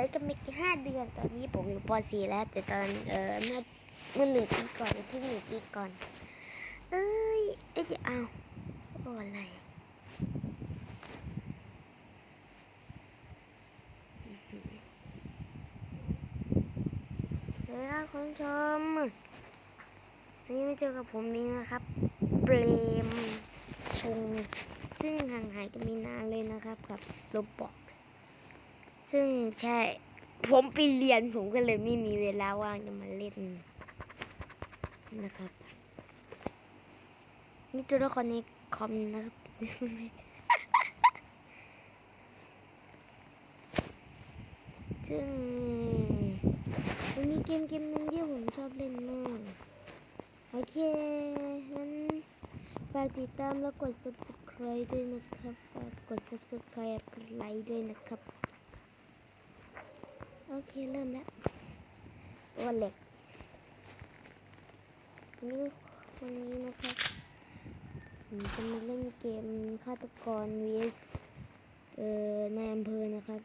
ายกันไม่กี่ห้าเดือนตอนนี้ผมอยู่ป .4 แล้ว แต่ตอนเออเมื่อเมื่อหนึ่งปีก่อนที่หนึ่งปีก่อน เอ้ยเอ้ยอ้าวโอ้อะไรสวัสดีครับคุณผู้ชมวันนี้มาเจอกับผมเองนะครับเปรมชงซึ่งห่างหายกันมีนานเลยนะครับกับ Roblox ซึ่ ซึ่งใช่ ผมไปเรียนผมก็เลยไม่มีเวลาว่างจะมาเล่นนะครับ นี่ตัวละครในคอมนะครับซึ่งมันมีเกมเกมหนึ่งที่ผมชอบเล่นมาก โอเคงั้นฝากติดตามแล้วกด subscribe ด้วยนะครับ ฝากกด subscribe กดไลค์ด้วยนะครับ โอเค เริ่มแล้ววันเหล็กนี่วันนี้นะครับผมจะมาเล่นเกมฆาตกร vs เอ่อในอำเภอนะครับ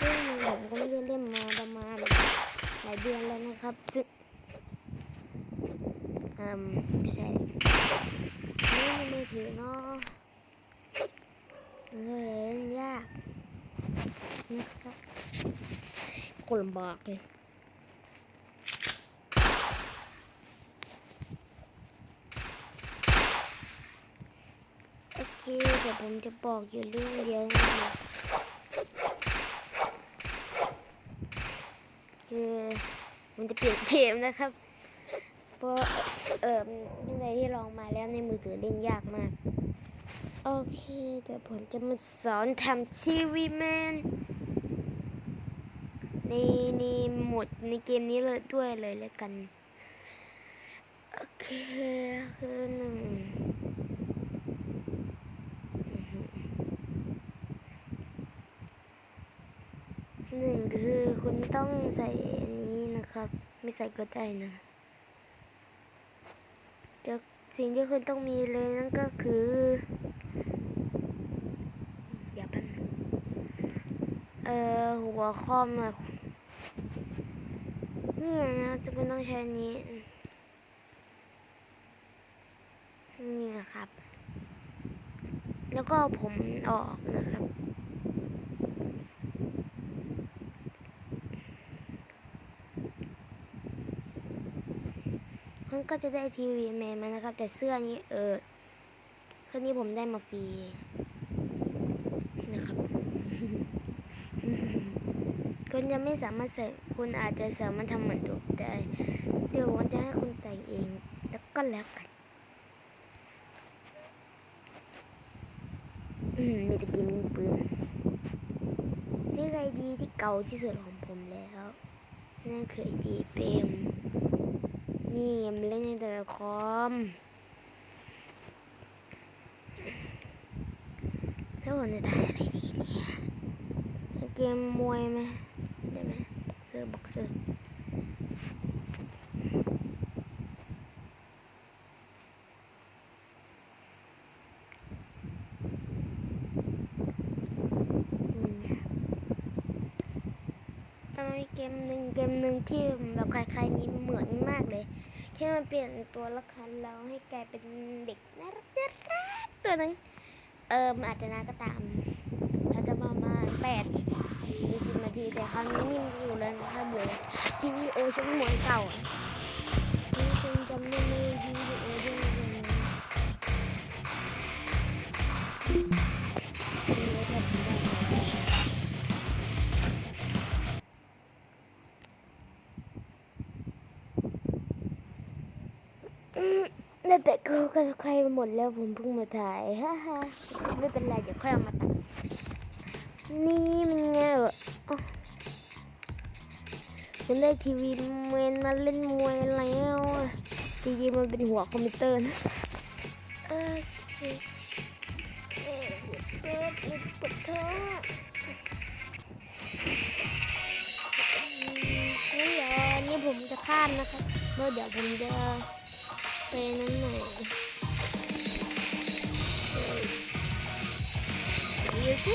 ซึ่งผมก็ไม่ได้เล่นมาประมาณหลายเดือนแล้วนะครับซึ่งอืมก็ใช่นี่มือถือเนาะเล่นยาก นะครับคนลำบากเลยโอเคเดี๋ยวผมจะบอกอยู่เรื่องเดียวนะครับคือมันจะเปลี่ยนเกมนะครับ เพราะเออตั้งแต่ที่ลองมาแล้วในมือถือเล่นยากมาก โอเคเดี๋ยวผมจะมาสอนทำทีวีแมน ในในหมดในเกมนี้เลยด้วยเลยแล้วกัน โอเคคือหนึ่งหนึ่งคือคุณต้องใส่อันนี้นะครับ ไม่ใส่ก็ได้นะเดี๋ยวสิ่งที่คุณต้องมีเลยนั่นก็คือเดี๋ยวแป๊บนึงเอ่อหัวคอมอ นี่ยนะจะเป็นต้องใช้นนี้ นี่นะครับ แล้วก็เอาผมออกนะครับ มันก็จะได้ทีวีแมนมานะครับ แต่เสื้อนี้เออเสื้อนี้ผมได้มาฟรีนะครับ คุณยังไม่สามารถใส่คุณอาจจะสามารถทำเหมือนดูได้เดี๋ยวผมจะให้คุณแต่งเองแล้วก็แล้วกันอืมมีตะกี้มีปืนนี่คือไอดีที่เก่าที่สุดของผมแล้วนั่นคือไอดีเปรมนี่มันเล่นในแต่คอมแล้วผมจะถ่ายอะไรดีเนี่ยเกมมวยไหม อกเซอร์บ็อกเซอร์แต่มันมีเกมหนึ่งเกมหนึ่งที่แบบคล้ายๆนี้เหมือนมากเลยแค่มันเปลี่ยนตัวละครแล้วให้กลายเป็นเด็กน่ารักน่ารักตัวนึงเออมนอาจจะน่าก็ตาม ถ้าจะประมาณแปด ทีแต่ครั้งนี้นิ่อยู่เลยนะครับเลยทีวีโอช่วงมวยเก่าอะนี่คุณจำได้ไหมทีวีโอที่มันเป็นทีวีโอแบบนี้ได้ไหมอืมแต่ก็ก็ใครหมดแล้วผมเพิ่งมาถ่ายฮ่าฮ่าไม่เป็นไรเดี๋ยวค่อยเอามาตัดนี่มันไงเอ ออ๋อผมได้ทีวีเมนมาเล่นมวยแล้วอะจริงๆมันเป็นหัวคอมพิวเตอร์นะโอเคเออเจ็บเจ็บปวดท้องงั้นเดี๋ยวอันนี้ผมจะข้ามนะครับแล้วเดี๋ยวผมจะไปนั้นหน่อยเออดูสิ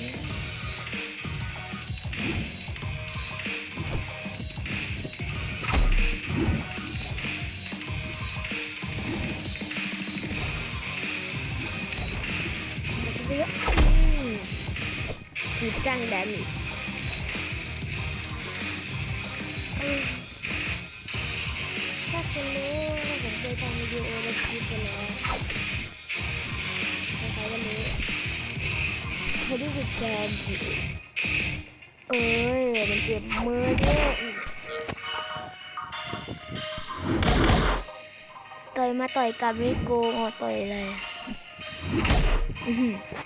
คุณรู้ผมเคยทำวิดีโอและคลิปไปแล้วใครๆก็รู้เขาดูวิดแกนเอ้ยมันเจ็บมือด้วยต่อยมาต่อยกับไม่โกงอะต่อยอื้อหือ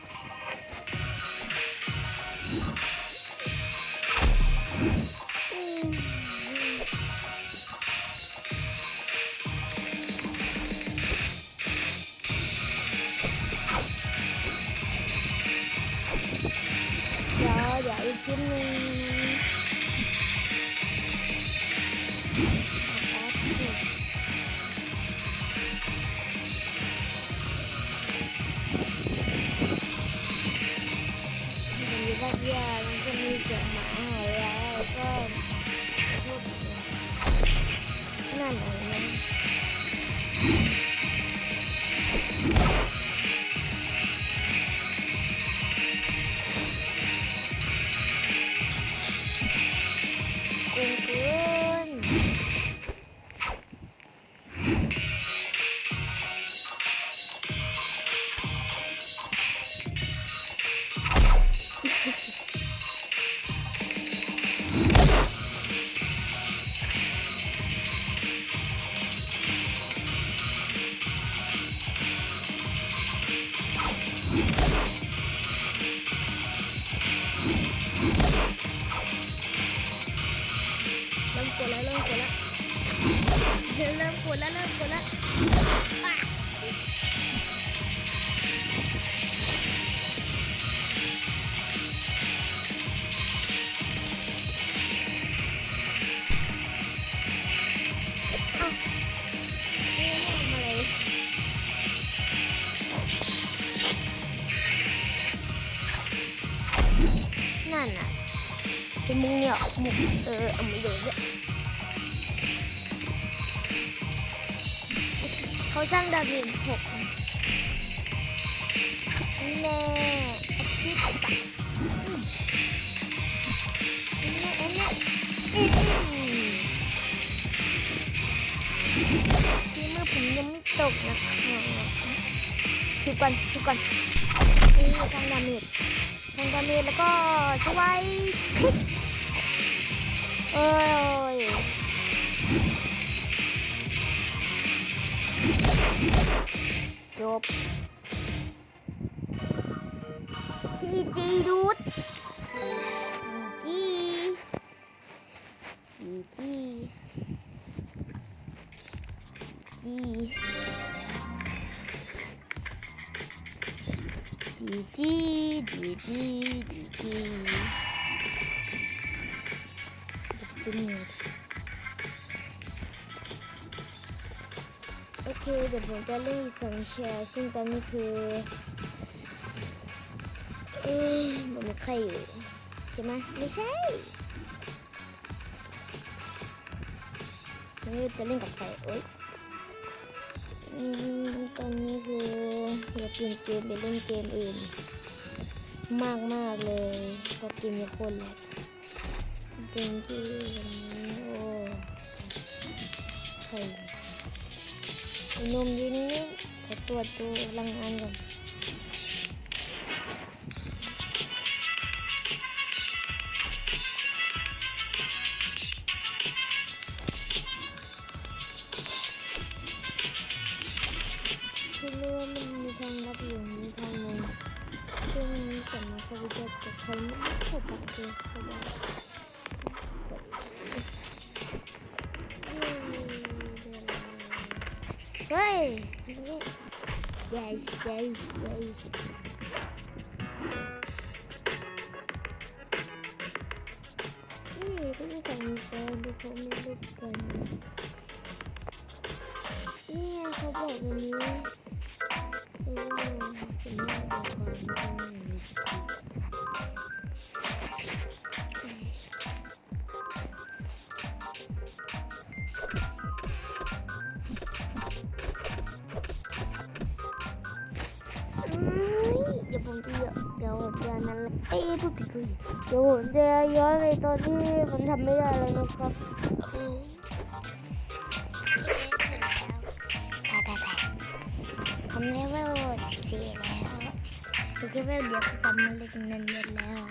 เริ่มกดแล้วเริ่มกดแล้วเริ่มกดแล้วเริ่มกดแล้ว มุงเนี่ยมุงเออเอาไม่โดนด้วยเขาสร้างดาวินหกแน่อาทิตย์ปะอืมแน่แน่อืมที่เมื่อผมยังไม่ตกนะคะดูก่อนดูก่อนนี่ทางดาเมจทางดาเมจแล้วก็สไวยคลิก เอ้ยจบจีจีดูดจีจีจีจีจีจีจีจีจีจี ซื้อเงินโอเค เดี๋ยวผมจะเล่นสองแชร์ ซึ่งตอนนี้คือเอ๊ะมันมีใครอยู่ ใช่ไหมไม่ใช่นี่จะเล่นกับใครโอ๊ยอืมตอนนี้คืออยากเปลี่ยนเกมไปเล่นเกมอื่น มากมากๆเลยเพราะเกมยังคนแหละ เกมที่วันนี้โอ้ใครไอ้หนมยืนนี่ขอตรวจดูรังงานก่อน เฮ้ยนี่ yes yes yes นี่ก็จะสั่งเจอดูเขาไม่รูป เอ้ยอย่าผมจะเดี๋ยวเดี๋ยวนั้นเลยเอ้พูดผิดเลยเดี๋ยวผมจะย้อนไปตอนที่ผมทำไม่ได้แล้วนะครับไปไปไปผมเลเวล14แล้วเลเวลเดียวก็สำเลยนั่นเยอะแล้ว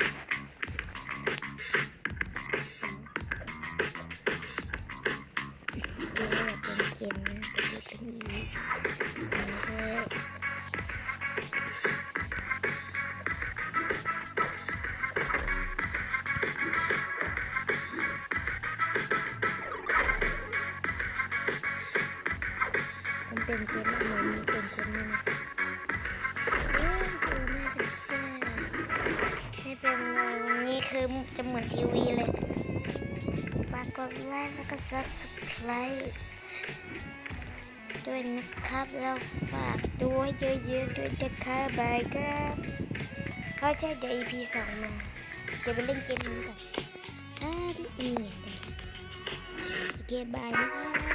มเป็นเกมอะไรมันเป็นคนนี่นะเอ้ยตัวน่าจะแก้ไม่เป็นไรวันนี้คือจะเหมือนทีวีเลยฝากกดไลค์แล้วก็ subscribe ด้วยนะครับแล้วฝากตัวเยอะๆด้วยนะครับบายครับเขาใช้เดี๋ยว EP สองมาเดี๋ยวไปเล่นเกมนี้ก่อนอ่านี่ไงได้แล้วโอเคบายนะครับ